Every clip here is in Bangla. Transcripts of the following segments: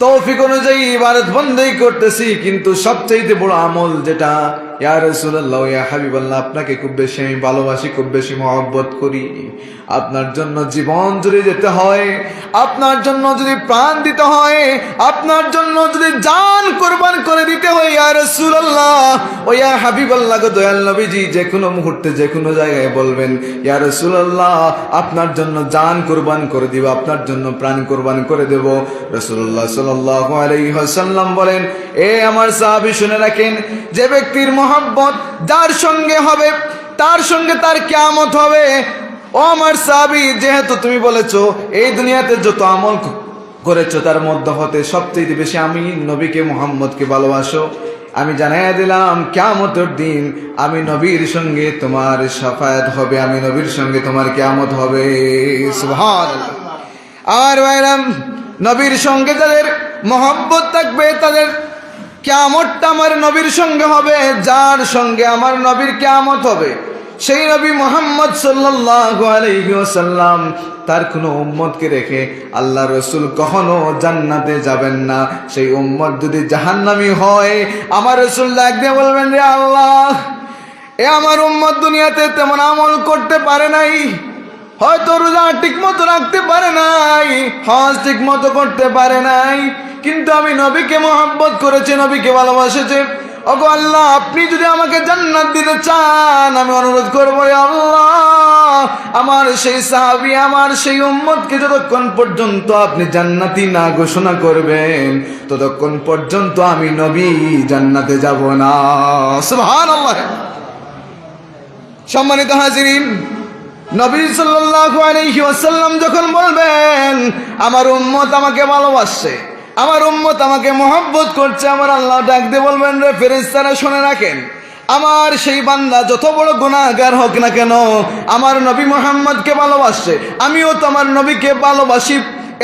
তৌফিক অনুযায়ী ইবাদত বন্ধই করতেছি কিন্তু সবচেয়ে বড় আমল যেটা ইয়া আপনাকে খুব বেশি আমি ভালোবাসি, খুব বেশি মহব্বত করি। আপনার জন্য জীবন জুড়ে যেতে হয়, আপনার জন্য যদি প্রাণ দিতে হয়, আপনার জন্য যদি কোরবান করে দিতে হয় রাসূলুল্লাহ, ও গো দয়াল নবীজি, যে কোনো মুহূর্তে, যে কোনো জায়গায় বলবেন রাসূলুল্লাহ, আপনার জন্য জান কোরবান করে দিব, আপনার জন্য প্রাণ কোরবান করে দেব। রাসূলুল্লাহ সাল্লাল্লাহু আলাইহি বলেন, এ আমার সাহাবী শুনে রাখেন, যে ব্যক্তির মহব্বত যার সঙ্গে হবে, তার সঙ্গে তার কিয়ামত হবে। ও আমার সাহাবী, যেহেতু তুমি বলেছ, এই দুনিয়াতে যত আমল করেছ, তার মধ্যে হতে সবচেয়ে বেশি আমি নবীকে, মোহাম্মদকে ভালোবাসো। আমি জানাইয়া দিলাম কেমতের দিন আমি নবীর সঙ্গে তোমার সাফায়াত হবে, আমি নবীর সঙ্গে তোমার কেমত হবে। আর ভাইরাম, নবীর সঙ্গে যাদের মহব্বত থাকবে, তাদের কেমতটা আমার নবীর সঙ্গে হবে, যার সঙ্গে আমার নবীর কেমত হবে। সেই নবী মোহাম্মদ ওয়াসাল্লাম, তার কোনো উম্মতকে রেখে আল্লাহ রসুল কখনো জান্নাতে যাবেন না। সেই উম্মত যদি জাহান্নামি হয়, আমার রসুল ডাক দিয়ে বলবেন রে আল্লাহ, এ আমার উম্মত দুনিয়াতে তেমন আমল করতে পারে নাই। হয়তো রোজা ঠিক মতো রাখতে পারে নাই, হজ ঠিক মতো করতে পারে নাই। কিন্তু আমি নবীকে মোহাব্বত করেছি, নবীকে ভালোবাসেছে। ওগো আল্লাহ, আপনি যদি আমাকে জান্নাত দিতে চান, আমি অনুরোধ করব আল্লাহ, আমার সেই সাহাবি, আমার সেই উম্মতকে যতক্ষণ পর্যন্ত আপনি জান্নাতি না ঘোষণা করবেন, ততক্ষণ পর্যন্ত আমি নবী জান্নাতে যাব না। সুবহানাল্লাহ। সম্মানিত হাজিরিন, নবী সাল্লাল্লাহু আলাইহি ওয়াসাল্লাম যখন বলবেন, আমার উম্মত আমাকে ভালোবাসছে আমার উম্মত আমাকে মহব্বত করছে, আমার আল্লাহ ডাক দিয়ে বলবেন, রে ফেরেস্তারা শুনে রাখেন, আমার সেই বান্দা যত বড় গুণাগার হোক না কেন, আমার নবী মোহাম্মদকে ভালোবাসছে। আমিও তো আমার নবীকে ভালোবাসি,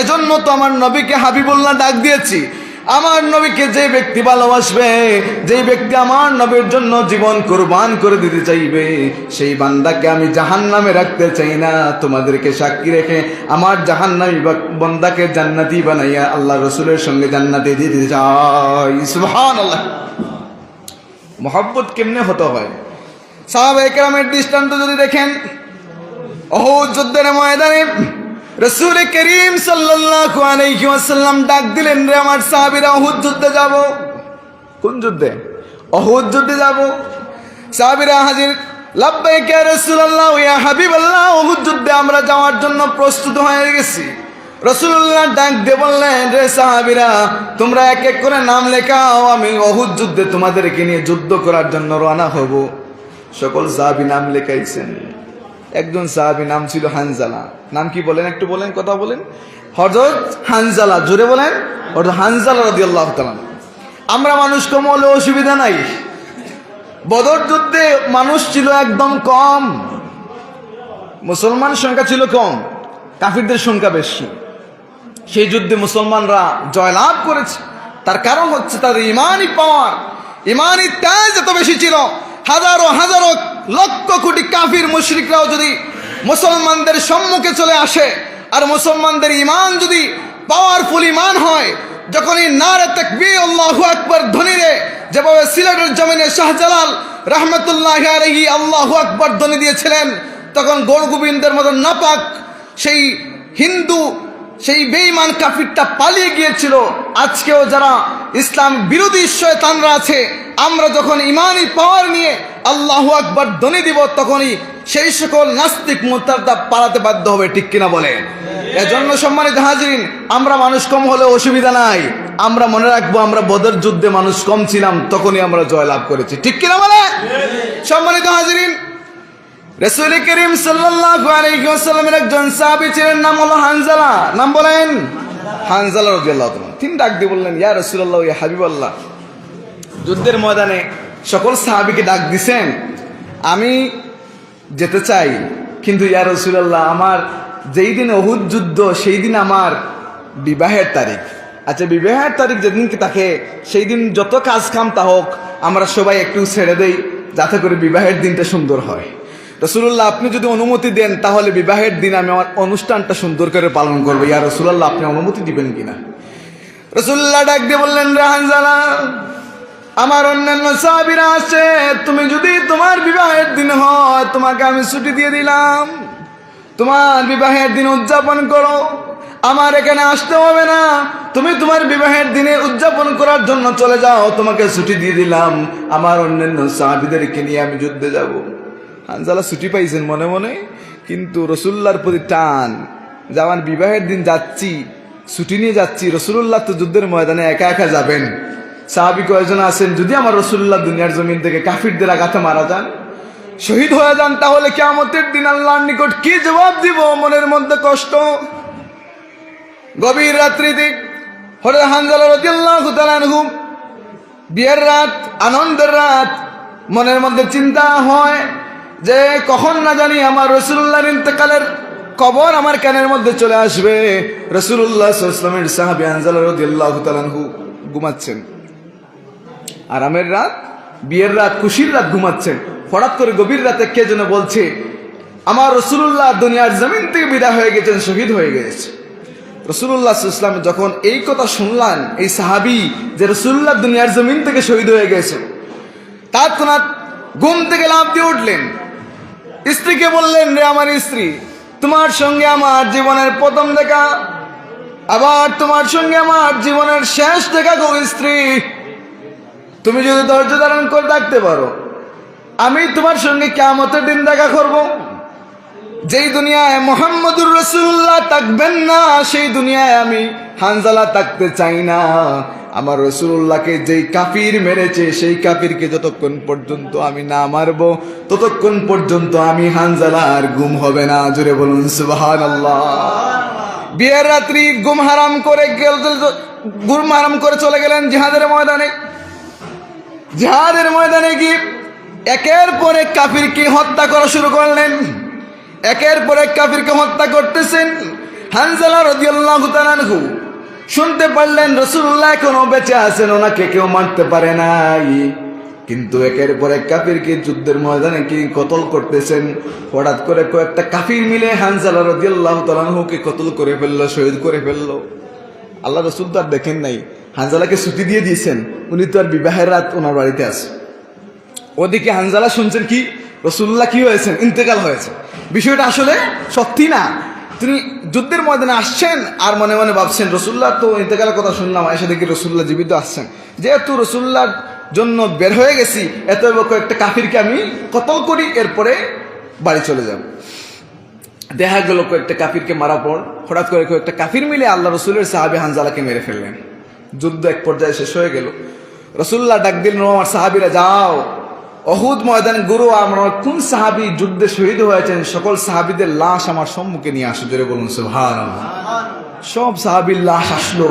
এজন্য তো আমার নবীকে হাবিবুল্লাহ ডাক দিয়েছি। আমার নবীকে যে ব্যক্তি ভালোবাসবে, যে ব্যক্তি আমার নবীর জন্য জীবন কোরবান করে দিতে চাইবে, সেই বান্দাকে আমি জাহান নামে রাখতে চাই না। তোমাদেরকে সাক্ষী রেখে আমার জাহান নামি বন্দাকে জান্নাতি বানাইয়া আল্লাহ রসুলের সঙ্গে জান্নাতি দিতে চাই। সুবহান আল্লাহ কেমনে হতে হয়? সাহাবা একরামের দৃষ্টান্ত যদি দেখেন অহো যুদ্ধের ময়দানে রসুল করিম ওয়াসাল্লাম ডাক দিলেন, রে আমার সাহাবীরা, অহুদ যুদ্ধে যাব। কোন যুদ্ধে? অহুদ যুদ্ধে যাব। সাহাবিরা হাজির, লাব্বাইক ইয়া রাসূলুল্লাহ ইয়া অহুদ যুদ্ধে আমরা যাওয়ার জন্য প্রস্তুত হয়ে গেছি। রসুল্লাহ ডাক দিয়ে বললেন, রে সাহাবীরা, তোমরা এক এক করে নাম লেখাও, আমি অহুদ যুদ্ধে তোমাদেরকে নিয়ে যুদ্ধ করার জন্য রওনা হব। সকল সাহাবী নাম লেখাইছেন। একজন সাহাবী, নাম ছিল হানজালা। নাম কি বলেন? একটু বলেন, কথা বলেন। হজরত হানজালা, জোরে বলেন। হজরত হানজালা রাদি আল্লাহ আমরা মানুষ কম হলে অসুবিধা নাই। বদর যুদ্ধে মানুষ ছিল একদম কম। মুসলমান সংখ্যা ছিল কম, কাফিরদের সংখ্যা বেশি। সেই যুদ্ধে মুসলমানরা জয়লাভ করেছে। তার কারণ হচ্ছে তাদের ইমানই পাওয়ার ইমানই তেজ এত বেশি ছিল, হাজারো হাজারো লক্ষ কোটি কাফির মুশরিকরাও যদি মুসলমানদের সম্মুখে চলে আসে, আর মুসলমানদের ইমান যদি পাওয়ারফুল ইমান হয়, যখনই নারে তাকবীর, আল্লাহু আকবার ধ্বনিরে, যেভাবে সিলেটের জমিনে শাহজালাল রহমতুল্লাহ আলহি আল্লাহু আকবার ধ্বনি দিয়েছিলেন, তখন গৌর গোবিন্দের মতো নাপাক সেই হিন্দু, সেই বেঈমান কাফিরটা পালিয়ে গিয়েছিল। আজকেও যারা ইসলাম বিরোধী শয়তানরা আছে, আমরা যখন ইমানি পাওয়ার নিয়ে আল্লাহ আকবার ধ্বনি দিব, তখনই সেই সকল নাস্তিক মোতারটা পালাতে বাধ্য হবে, ঠিক কিনা বলে এজন্য সম্মানিত হাজিরিন, আমরা মানুষ কম হলে অসুবিধা নাই। আমরা মনে রাখব আমরা বদর যুদ্ধে মানুষ কম ছিলাম, তখনই আমরা জয়লাভ করেছি। ঠিক কিনা বলে সম্মানিত হাজিরিন, রসুল করিম ওয়াসাল্লামের একজন সাহাবী ছিলেন, নাম হলো হানজালা। নাম বলেন? হানজালা তাআলা। তিনি ডাক দিয়ে বললেন, ইয়া রাসূলুল্লাহ ইয়া হাবিবাল্লাহ। যুদ্ধের ময়দানে সকল সাহাবীকে ডাক দিছেন, আমি যেতে চাই। কিন্তু ইয়া রাসূলুল্লাহ, আমার যেই দিন অহুদ যুদ্ধ, সেই দিন আমার বিবাহের তারিখ। আচ্ছা বিবাহের তারিখ যেদিনকে থাকে, সেই দিন যত কাজ কাম তা হোক, আমরা সবাই একটু ছেড়ে দেই, যাতে করে বিবাহের দিনটা সুন্দর হয়। রসুল্লাহ আপনি যদি অনুমতি দেন, তাহলে বিবাহের দিন আমি আমার অনুষ্ঠানটা সুন্দর করে পালন করব। ইয়া রসুল্লাহ আপনি অনুমতি দিবেন কিনা? রসুল্লাহ ডাক দিয়ে বললেন, রাহান হানজালা আমার অন্যান্য সাহাবিরা আছে, তুমি যদি তোমার বিবাহের দিন হয়, তোমাকে আমি ছুটি দিয়ে দিলাম। তোমার বিবাহের দিন উদযাপন করো। আমার এখানে আসতে হবে না। তুমি তোমার বিবাহের দিনে উদযাপন করার জন্য চলে যাও, তোমাকে ছুটি দিয়ে দিলাম। আমার অন্যান্য সাহাবিদেরকে নিয়ে আমি যুদ্ধে যাব। হানজালা ছুটি পাইছেন মনে মনে, কিন্তু রসুল্লার প্রতি টান। যে আমার বিবাহের দিন যাচ্ছি, ছুটি নিয়ে যাচ্ছি, রসুল্লাহ তো যুদ্ধের ময়দানে একা একা যাবেন। সাহাবি কয়েকজন আছেন, যদি আমার রসুল্লাহ দুনিয়ার জমিন থেকে কাফিরদের আঘাতে মারা যান, শহীদ হয়ে যান, তাহলে কেমতের দিন আল্লাহর নিকট কি জবাব দিব? মনের মধ্যে কষ্ট। গভীর রাত্রিতে হরে হানজালা বিয়ের রাত, আনন্দের রাত, মনের মধ্যে চিন্তা হয় যে কখন না জানি আমার রসুল্লাহর ইন্তকালের কবর আমার কানের মধ্যে চলে আসবে। রসুল্লাহ সাহাবি আনজালা রাদিয়াল্লাহু তাআলা আনহু ঘুমাচ্ছেন। আরামের রাত? বিয়ের রাত, খুশির রাত ঘুমাচ্ছেন হঠাৎ করে গভীর রাতে কে যেন বলছে, আমার রসুল্লাহ দুনিয়ার জমিন থেকে বিদায় হয়ে গেছেন, শহীদ হয়ে গেছে। রসুল্লাহ ইসলাম যখন এই কথা শুনলেন, এই সাহাবি যে রসুল্লাহ দুনিয়ার জমিন থেকে শহীদ হয়ে গেছে তৎক্ষণাৎ ঘুম থেকে লাভ দিয়ে উঠলেন। স্ত্রীকে বললেন, রে আমার স্ত্রী, তোমার সঙ্গে আমার জীবনের প্রথম দেখা, আবার তোমার সঙ্গে আমার জীবনের শেষ দেখা গো স্ত্রী। তুমি যদি ধৈর্য ধারণ করে থাকতে পারো, আমি তোমার সঙ্গে কেমতের দিন দেখা করব। যেই দুনিয়ায় মোহাম্মদুর রসুল্লাহ থাকবেন না, সেই দুনিয়ায় আমি হানজালা থাকতে চাই না। আমার রসুল্লাহকে যেই কাফির মেরেছে, সেই কাফিরকে যতক্ষণ পর্যন্ত আমি না মারব, ততক্ষণ পর্যন্ত আমি হানজালা আর গুম হবে না। জুড়ে বলুন সুবাহান আল্লাহ বিয়ের রাত্রি গুম হারাম করে গেল, গুম হারাম করে চলে গেলেন জিহাদের ময়দানে। জিহাদের ময়দানে গিয়ে একের পর এক কাফিরকে হত্যা করা শুরু করলেন। একের পর এক কাফিরকে হত্যা করতেছেন। হানজালা রদিয়াল্লাহু তাআলাহু শুনতে পারলেন রসুল্লাহ এখনও বেঁচে আছেন, ওনাকে কেউ মারতে পারে নাই। কিন্তু একের পর এক কাফিরকে যুদ্ধের ময়দানে কি কতল করতেছেন। হঠাৎ করে কয়েকটা কাফির মিলে হানজালা রদিয়াল্লাহু তাআলাহুকে কতল করে ফেলল, শহীদ করে ফেলল। আল্লাহ রসুল তো আর দেখেন নাই। হানজালাকে ছুটি দিয়ে দিয়েছেন, উনি তো আর বিবাহের রাত ওনার বাড়িতে আছে। ওদিকে হানজালা শুনছেন কি? রসুল্লাহ কি হয়েছেন? ইন্তেকাল হয়েছে। বিষয়টা আসলে সত্যি না। তিনি যুদ্ধের ময়দানে আসছেন আর মনে মনে ভাবছেন রসুল্লাহ তো ইন্তেকালের কথা শুনলাম, এসে দেখি রসুল্লাহ জীবিত আসছেন যেহেতু রসুল্লাহর জন্য বের হয়ে গেছি, এত কয়েকটা কাফিরকে আমি কতল করি, এরপরে বাড়ি চলে যাব। দেখা গেল কয়েকটা কাফিরকে মারা পর হঠাৎ করে কয়েকটা কাফির মিলে আল্লাহ রসুলের সাহাবি হানজালাকে মেরে ফেললেন। যুদ্ধ এক পর্যায়ে শেষ হয়ে গেল। রসুল্লাহ ডাক দিলেন আমার সাহাবিরা, যাও। অহুদ ময়দান গুরু, আমার কোন সাহাবি যুদ্ধে শহীদ হয়েছেন? সকল সাহাবিদের লাশ আমার সম্মুখে নিয়ে আসো। জোরে বলুন সব সাহাবির লাশ আসলো,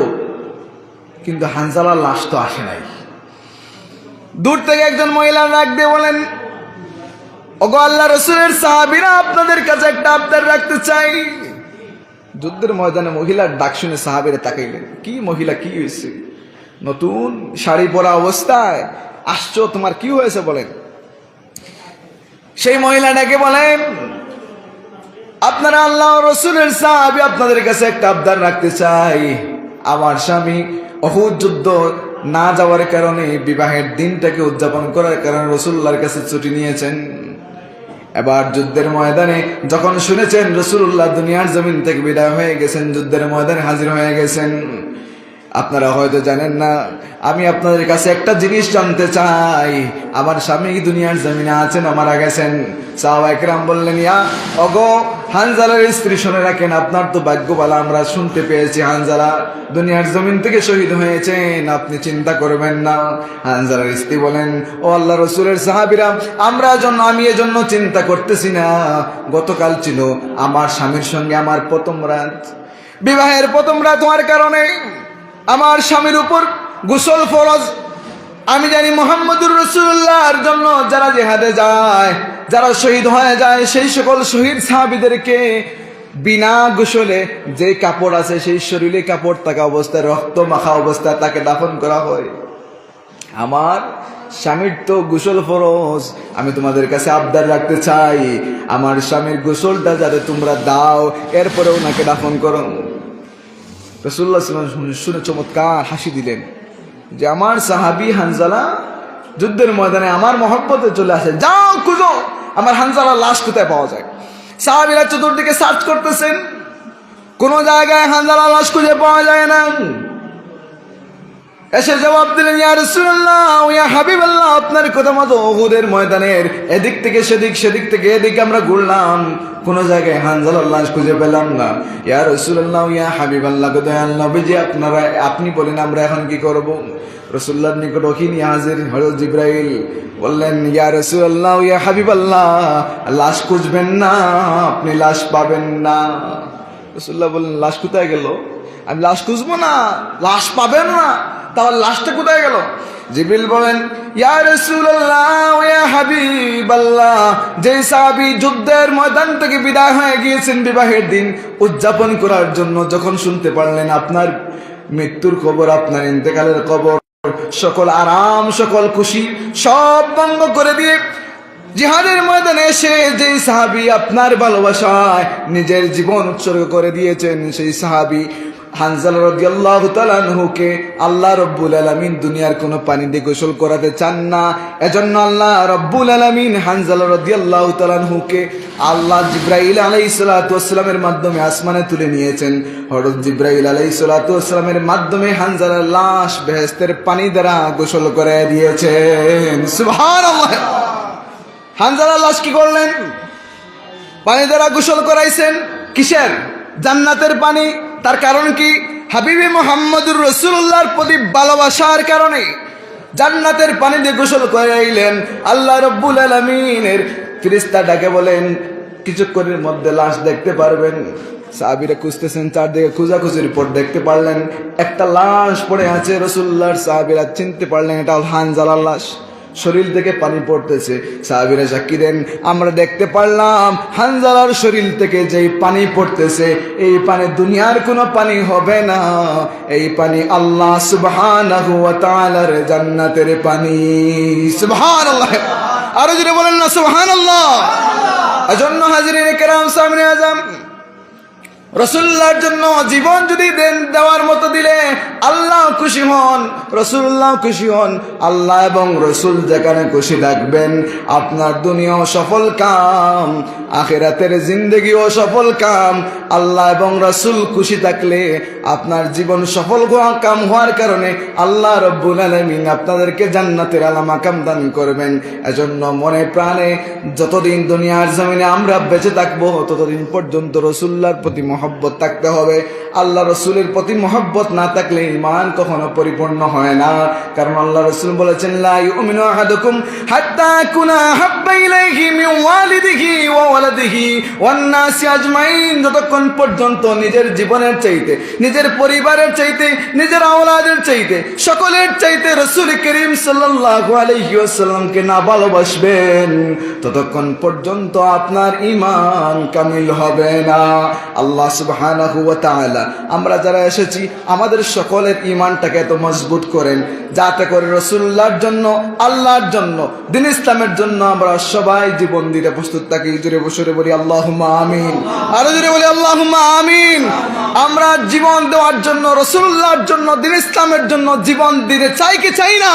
কিন্তু হানজালার লাশ তো আসে নাই। দূর থেকে একজন মহিলা ডাক দিয়ে বলেন, ওগো আল্লাহ রসুলের সাহাবিরা আপনাদের কাছে একটা আবদার রাখতে চাই। যুদ্ধের ময়দানে মহিলার ডাক শুনে সাহাবিরা তাকাইলেন। কি মহিলা, কি হয়েছে নতুন শাড়ি পরা অবস্থায়? আসছো, তোমার কি হয়েছে বলেন? সেই মহিলাটাকে বলেন, আপনারা আল্লাহ রসুলের সাহাবি, আপনাদের কাছে একটা আবদার রাখতে চাই। আমার স্বামী অহুদ যুদ্ধ না যাওয়ার কারণে বিবাহের দিনটাকে উদযাপন করার কারণে রসুল্লাহর কাছে ছুটি নিয়েছেন। এবার যুদ্ধের ময়দানে যখন শুনেছেন রসুল্লাহ দুনিয়ার জমিন থেকে বিদায় হয়ে গেছেন, যুদ্ধের ময়দানে হাজির হয়ে গেছেন। আপনারা হয়তো জানেন না, আমি আপনাদের কাছে একটা জিনিস জানতে চাই। আমার স্বামী দুনিয়ার জমিনে আছেন মারা গেছেন। সাহবাইকরাম বললেন, ইয়া অগো হানজালার স্ত্রী শুনে রাখেন, আপনার তো ভাগ্যবালা আমরা শুনতে পেয়েছি হানজালা। দুনিয়ার জমিন থেকে শহীদ হয়েছেন, আপনি চিন্তা করবেন না। হানজালার স্ত্রী বলেন, ও আল্লাহ রসুলের সাহাবিরা, আমরা জন্য আমি এজন্য চিন্তা করতেছি না। গতকাল ছিল আমার স্বামীর সঙ্গে আমার প্রথম রাত। বিবাহের প্রথম রাত হওয়ার কারণে আমার স্বামীর উপর গোসল ফরজ আমি জানি মোহাম্মদুর রসুল্লাহর জন্য যারা জেহাদে যায়, যারা শহীদ হয়ে যায়, সেই সকল শহীদ সাহাবিদেরকে বিনা গোসলে যে কাপড় আছে, সেই শরীরে কাপড় থাকা অবস্থায়, রক্ত মাখা অবস্থায় তাকে দাফন করা হয়। আমার স্বামীর তো গোসল ফরজ, আমি তোমাদের কাছে আবদার রাখতে চাই। আমার স্বামীর গোসলটা যাতে তোমরা দাও এরপরে ওনাকে দাফন করো। রসুল্লাহ শুনে চমৎকার হাসি দিলেন। যে আমার সাহাবি হানজালা যুদ্ধের ময়দানে আমার মহব্বতে চলে আসে। যাও খুঁজো, আমার হানজালা লাশ কোথায় পাওয়া যায়? সাহাবিরা চতুর্দিকে সার্চ করতেছেন। কোন জায়গায় হানজালা লাশ খুঁজে পাওয়া যায় না। এসে জবাব দিলেন হাবিবাল্লাহ, আপনার কথা মতো ওহুদের ময়দানের এদিক থেকে সেদিক সেদিক থেকে এদিক আমরা ঘুরলাম। কোন জায়গায় হানজালার লাশ খুঁজে পেলাম না। ইয়া রাসূলুল্লাহ ইয়া হাবিবাল্লাহ দয়াল নবীজি, আপনারা, আপনি বলেন, আমরা এখন কি করব? রসুল্লাহর নিকট ওখিনি হাজির হযরত জিব্রাইল বললেন, ইয়া রাসূলুল্লাহ ইয়া হাবিবাল্লাহ, লাশ খুঁজবেন না, আপনি লাশ পাবেন না। রসুল্লাহ বললেন, লাশ কোথায় গেল? আমি লাশ খুঁজবো না, লাশ পাবেন না। তাহলে লাশটা কোথায় গেল? জিবিল বলেন যুদ্ধের ময়দান থেকে বিদায় হয়ে গিয়েছেন বিবাহের দিন উদযাপন করার জন্য, যখন শুনতে পারলেন আপনার মৃত্যুর খবর, আপনার ইন্তেকালের খবর, সকল আরাম, সকল খুশি, সব ভঙ্গ করে দিয়ে জিহাদের ময়দানে এসে যে সাহাবি আপনার ভালোবাসায় নিজের জীবন উৎসর্গ করে দিয়েছেন, সেই সাহাবি হানজাল আল্লাহ রব্বুল দুনিয়ার কোনো পানি দিয়ে গোসল করাতে আল্লাহ রব্বুল হানজাল আল্লাহ মাধ্যমে আসমানে তুলে নিয়েছেন। হযরত জিব্রাইল আলাইহিস সালাতু ওয়াসসালামের মাধ্যমে হানজালার লাশ বেহেশতের পানি দ্বারা গোসল করে দিয়েছেন। সুবহানাল্লাহ! হানজালা লাশ কি করলেন? পানি দ্বারা গোসল করাইছেন? কিসের? জান্নাতের পানি? তার কারণ কি? হাবিবি মোহাম্মদুর রসুল্লাহর প্রতি ভালোবাসার কারণে জান্নাতের পানি দিয়ে গোসল আইলেন আল্লাহ রব্বুল আলমিনের ফিরিস্তা ডাকে বলেন, কিছুক্ষণের মধ্যে লাশ দেখতে পারবেন। সাহাবিরা খুঁজতেছেন, চারদিকে খুঁজাখুঁজির পর দেখতে পারলেন, একটা লাশ পড়ে আছে। রসুল্লাহর সাহাবিরা চিনতে পারলেন, এটা হানজালার লাশ। শরীর থেকে পানি পড়তেছে। সাহাবিরা সাক্ষী দেন, আমরা দেখতে পারলাম, হানজালার শরীর থেকে যেই পানি পড়তেছে, এই পানি দুনিয়ার কোনো পানি হবে না। এই পানি আল্লাহ তাআলার জান্নাতের পানি। সুবহানাল্লাহ। আরও জোরে বলেন না, সুবহানাল্লাহ। এজন্য হাজিরিন কেরাম সামনে আজম রসুল্লাহর জন্য জীবন যদি দেন, দেওয়ার মতো দিলে আল্লাহ খুশি হন, রসুল্লাহ খুশি হন, আল্লাহ এবং রসুল যেখানে খুশি থাকবেন, আপনার দুনিয়াও সফল কাম, আখেরাতের জিন্দগিও সফল কাম, আল্লাহ এবং রসুল খুশি থাকলে আপনার জীবন সফল হওয়া, কাম হওয়ার কারণে আল্লাহ রব্বুল আলমিন আপনাদেরকে জান্নাতের আলামা কাম দান করবেন। এজন্য মনে প্রাণে যতদিন দুনিয়ার জমিনে আমরা বেঁচে থাকব, ততদিন পর্যন্ত রসুল্লাহর প্রতি মহব্বত থাকতে হবে। আল্লাহ রসুলের প্রতি মহব্বত না থাকলে ইমান কখনো পরিপূর্ণ হয় না। কারণ আল্লাহ রসুল বলেছেন যতক্ষণ পর্যন্ত নিজের জীবনের চাইতে, নিজের পরিবারের চাইতে, নিজের আওলাদের চাইতে, সকলের চাইতে রসুল করিম ওয়াসাল্লামকে না ভালোবাসবেন, ততক্ষণ পর্যন্ত আপনার ইমান কামিল হবে না। আল্লাহ ওয়া তাআলা। আমরা যারা এসেছি, আমাদের সকলের ইমানটাকে এত মজবুত করেন, যাতে করে রসুল্লাহর জন্য, আল্লাহর জন্য, দিন ইসলামের জন্য আমরা সবাই জীবন দিতে প্রস্তুত থাকি। জুড়ে বসরে বলি আল্লাহ আমিন। আরও জুড়ে বলি আল্লাহ আমিন। আমরা জীবন দেওয়ার জন্য রসুল্লাহর জন্য, দিন ইসলামের জন্য জীবন দিতে চাই কি চাই না?